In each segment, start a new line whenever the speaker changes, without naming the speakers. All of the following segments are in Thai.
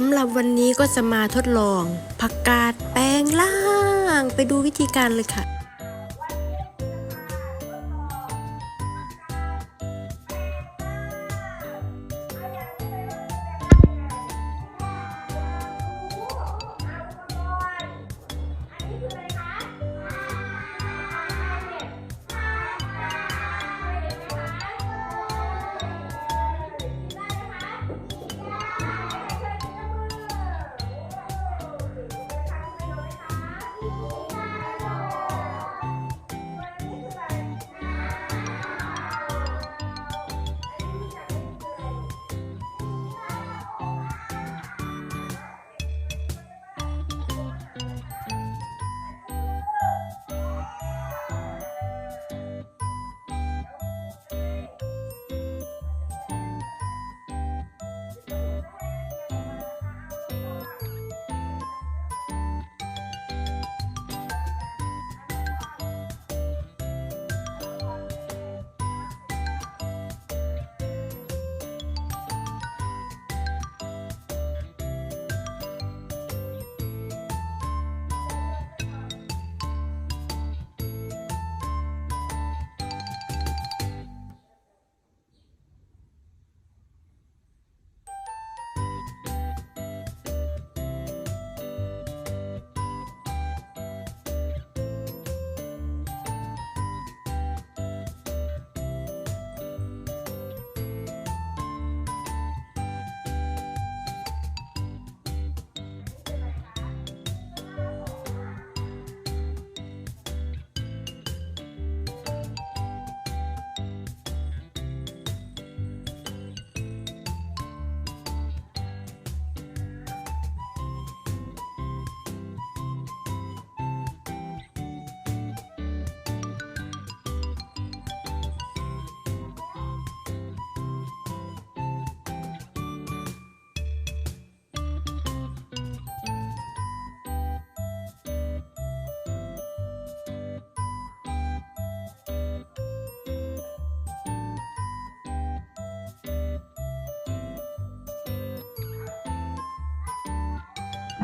สำหรับวันนี้ก็จะมาทดลองผักกาดแปลงล่าง ไปดูวิธีการเลยค่ะ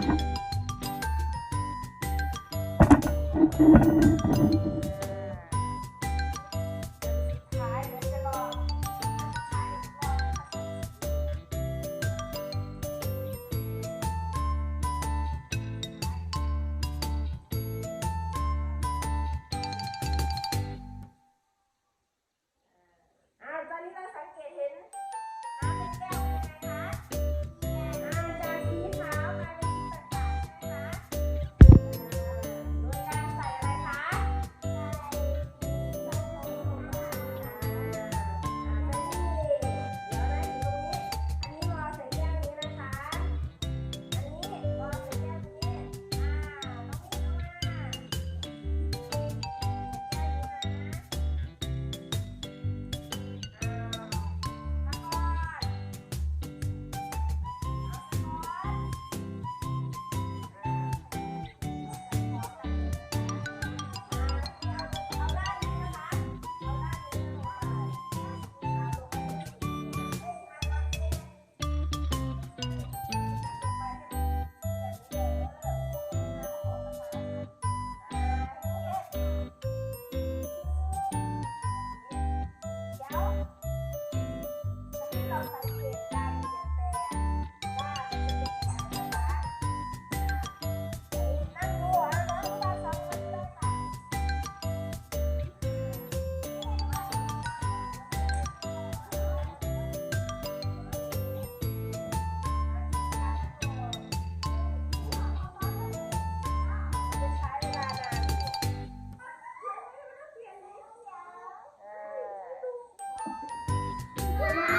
Thank you. Bye.